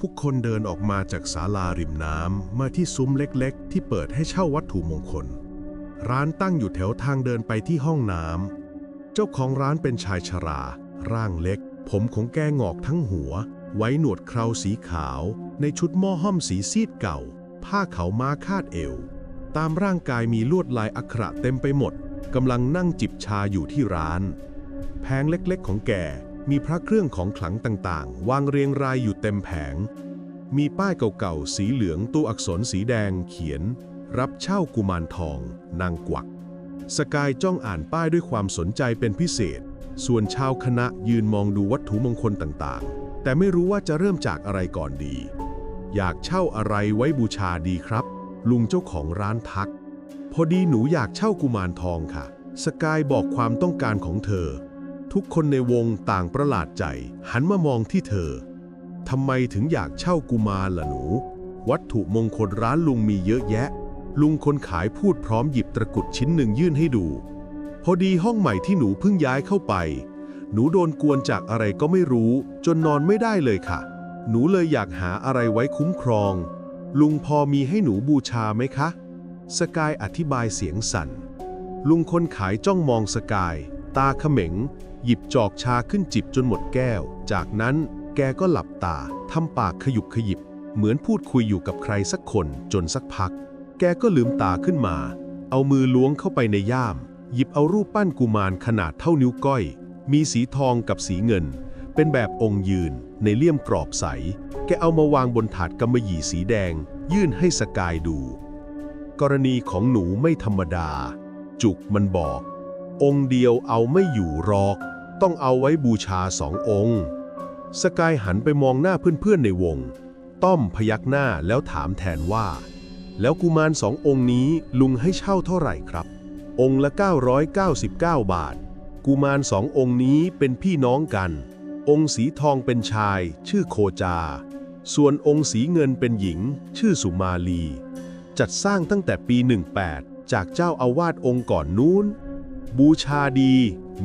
ผู้คนเดินออกมาจากศาลาริมน้ำมาที่ซุ้มเล็กๆ ที่เปิดให้เช่าวัตถุมงคล ร้านตั้งอยู่แถวทางเดินไปที่ห้องน้ำ เจ้าของร้านเป็นชายชรา ร่างเล็ก ผมของแกงอกทั้งหัว ไว้หนวดเคราสีขาว ในชุดหม้อห้อมสีซีดเก่า ผ้าเขาม้าคาดเอว ตามร่างกายมีลวดลายอักขระเต็มไปหมด กำลังนั่งจิบชาอยู่ที่ร้านแผงเล็กๆของแก มีพระเครื่องของขลังต่างๆ วางเรียงรายอยู่เต็มแผง มีป้ายเก่าๆ สีเหลืองตัวอักษรสีแดงเขียน รับเช่ากุมารทอง นางกวัก สกายจ้องอ่านป้ายด้วยความสนใจเป็นพิเศษ ส่วนชาวคณะยืนมองดูวัตถุมงคลต่างๆ แต่ไม่รู้ว่าจะเริ่มจากอะไรก่อนดี อยากเช่าอะไรไว้บูชาดีครับ ลุงเจ้าของร้านทัก พอดีหนูอยากเช่ากุมารทองค่ะ สกายบอกความต้องการของเธอ ทุกคนในวงต่างประหลาดใจ หันมามองที่เธอ ทำไมถึงอยากเช่ากุมารล่ะหนู วัตถุมงคลร้านลุงมีเยอะแยะ ลุงคนขายพูดพร้อมหยิบตะกุดชิ้นหนึ่งยื่นให้ดู พอดีห้องใหม่ที่หนูเพิ่งย้ายเข้าไป หนูโดนกวนจากอะไรก็ไม่รู้ จนนอนไม่ได้เลยค่ะ หนูเลยอยากหาอะไรไว้คุ้มครอง ลุงพอมีให้หนูบูชาไหมคะ สกายอธิบายเสียงสั่น ลุงคนขายจ้องมองสกาย ตาเขม็ง หยิบจอกชาขึ้นจิบจนหมดแก้ว จากนั้นแกก็หลับตาทำปากขยุบขยิบ เหมือนพูดคุยอยู่กับใครสักคนจนสักพัก แกก็ลืมตาขึ้นมา เอามือล้วงเข้าไปในย่าม หยิบเอารูปปั้นกุมารขนาดเท่านิ้วก้อย มีสีทองกับสีเงิน เป็นแบบองค์ยืน ในเลี่ยมกรอบใส แกเอามาวางบนถาดกำมะหยี่สีแดง ยื่นให้สกายดู กรณีของหนูไม่ธรรมดา จุกมันบอก องค์เดียวเอาไม่อยู่หรอก ต้องเอาไว้บูชาสององค์ สกายหันไปมองหน้าเพื่อนๆในวง ต้อมพยักหน้าแล้วถามแทนว่า แล้วกุมารสององค์นี้ลุงให้เช่าเท่าไหร่ครับ องค์ละ 999 บาท กุมารสององค์นี้เป็นพี่น้องกัน องค์สีทองเป็นชาย ชื่อโคจา ส่วนองค์สีเงินเป็นหญิง ชื่อสุมาลี จัดสร้างตั้งแต่ปี 18 จากเจ้าอาวาสองค์ก่อนนู้น บูชาดี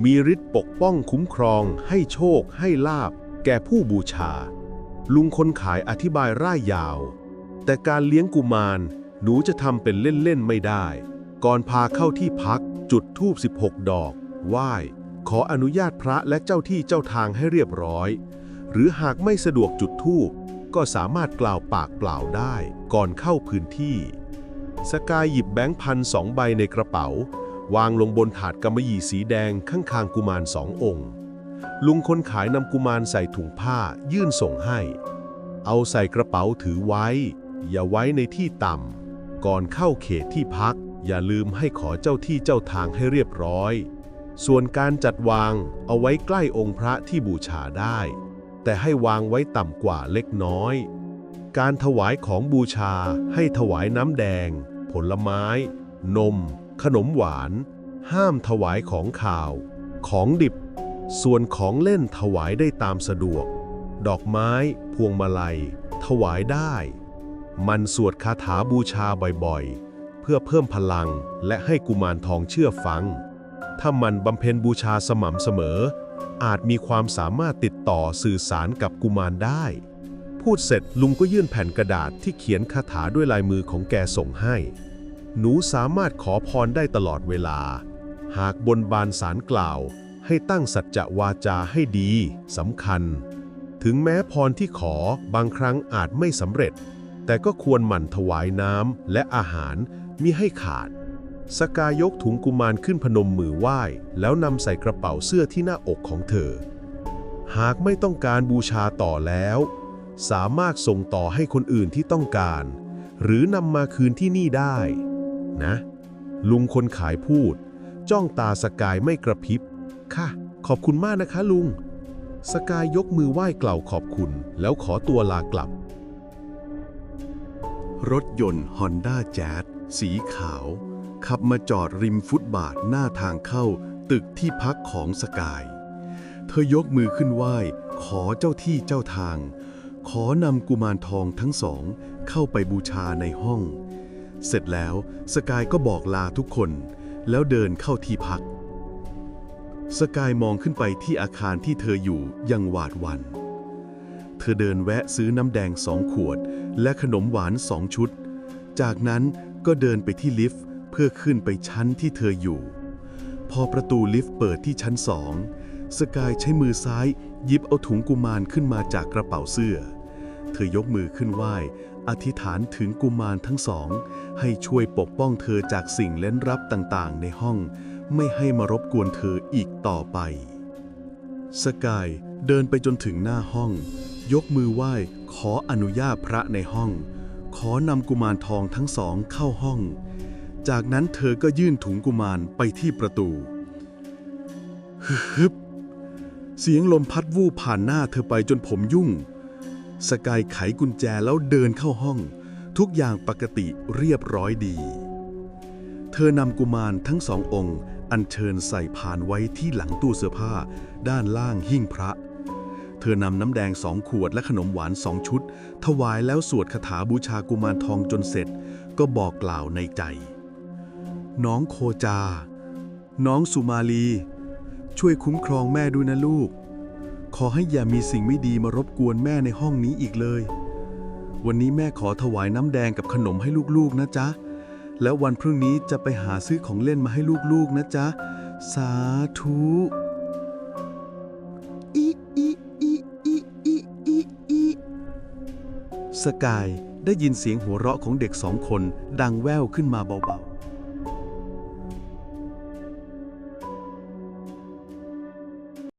มีฤทธิ์ปกป้องคุ้มครอง ให้โชค ให้ลาบ แก่ผู้บูชา ลุงคนขายอธิบายร่ายยาว แต่การเลี้ยงกุมาร หนูจะทำเป็นเล่น ๆ ไม่ได้ ก่อนพาเข้าที่พัก จุดธูป 16 ดอก ไหว้ ขออนุญาตพระและเจ้าที่เจ้าทางให้เรียบร้อย หรือหากไม่สะดวกจุดธูป ก็สามารถกล่าวปากเปล่าได้ ก่อนเข้าพื้นที่ สกายหยิบแบงค์พันสองใบในกระเป๋า วางลงบนถาดกำมะหยี่สีแดงข้างๆกุมารสององค์ ลุงคนขายนำกุมารใส่ถุงผ้ายื่นส่งให้ เอาใส่กระเป๋าถือไว้ อย่าไว้ในที่ต่ำ ก่อนเข้าเขตที่พัก อย่าลืมให้ขอเจ้าที่เจ้าทางให้เรียบร้อย ส่วนการจัดวางเอาไว้ใกล้องค์พระที่บูชาได้ แต่ให้วางไว้ต่ำกว่าเล็กน้อย การถวายของบูชาให้ถวายน้ำแดง ผลไม้ นม ขนมหวาน ห้ามถวายของข่าว ของดิบ ส่วนของเล่นถวายได้ตามสะดวก ดอกไม้ พวงมาลัย ถวายได้ มันสวดคาถาบูชาบ่อยๆ เพื่อเพิ่มพลังและให้กุมารทองเชื่อฟัง ถ้ามันบำเพ็ญบูชาสม่ำเสมอ อาจมีความสามารถติดต่อสื่อสารกับกุมารได้ พูดเสร็จลุงก็ยื่นแผ่นกระดาษที่เขียนคาถาด้วยลายมือของแกส่งให้ หนูสามารถขอพรได้ตลอดเวลา หากบนบานสารกล่าว ให้ตั้งสัจจะวาจาให้ดีสำคัญ ถึงแม้พรที่ขอบางครั้งอาจไม่สำเร็จ แต่ก็ควรหมั่นถวายน้ำและอาหารมิให้ขาด สกายกถุงกุมารขึ้นพนมมือไหว้ แล้วนำใส่กระเป๋าเสื้อที่หน้าอกของเธอ หากไม่ต้องการบูชาต่อแล้ว สามารถส่งต่อให้คนอื่นที่ต้องการ หรือนำมาคืนที่นี่ได้ นะ ลุงคนขายพูด จ้องตาสกายไม่กระพริบ ค่ะ ขอบคุณมากนะคะลุง สกายยกมือไหว้กล่าวขอบคุณ แล้วขอตัวลากลับ รถยนต์ Honda Jazz สีขาว ขับมาจอดริมฟุตบาทหน้าทางเข้าตึกที่พักของสกาย เธอยกมือขึ้นไหว้ ขอเจ้าที่เจ้าทาง ขอนำกุมารทองทั้งสองเข้าไปบูชาในห้อง เสร็จแล้วสกายก็บอกลาทุกคน แล้วเดินเข้าที่พัก สกายมองขึ้นไปที่อาคารที่เธออยู่ยังหวาดวันเธธอเดินแวะซื้อน้ำแดงสองขวด และขนมหวานสองชุด จากนั้นก็เดินไปที่ลิฟต์เพื่อขึ้นไปชั้นที่เธออยู่ พอประตูลิฟต์เปิดที่ชั้นสองสกายใช้มือซ้ายหยิบเอาถุงกุมารขึ้นมาจากกระเป๋าเสื้อ เธอยกมือขึ้นไหว้ อธิษฐานถึงกุมารทั้งสอง ให้ช่วยปกป้องเธอจากสิ่งเล้นลับต่างๆ ในห้อง ไม่ให้มารบกวนเธออีกต่อไป สกายเดินไปจนถึงหน้าห้อง ยกมือไหว้ขออนุญาตพระในห้อง ขอนำกุมารทองทั้งสองเข้าห้อง จากนั้นเธอก็ยื่นถุงกุมารไปที่ประตูฮึบเสียงลมพัดวูบผ่านหน้าเธอไปจนผมยุ่ง สกายไขกุญแจแล้วเดินเข้าห้อง ทุกอย่างปกติเรียบร้อยดี เธอนำกุมารทั้งสององค์ อัญเชิญใส่พานไว้ที่หลังตู้เสื้อผ้า ด้านล่างหิ้งพระ เธอนำน้ำแดงสองขวดและขนมหวานสองชุด ถวายแล้วสวดคาถาบูชากุมารทองจนเสร็จ ก็บอกกล่าวในใจ น้องโคจา น้องสุมาลี ช่วยคุ้มครองแม่ด้วยนะลูก ขอให้อย่ามีสิ่งไม่ดีมารบกวนแม่ในห้องนี้อีกเลย วันนี้แม่ขอถวายน้ำแดงกับขนมให้ลูกๆนะจ๊ะ แล้ววันพรุ่งนี้จะไปหาซื้อของเล่นมาให้ลูกๆนะจ๊ะ สาธุอีอีอีอีอีอีอีสกายได้ยินเสียงหัวเราะของเด็กสองคนดังแว่วขึ้นมาเบา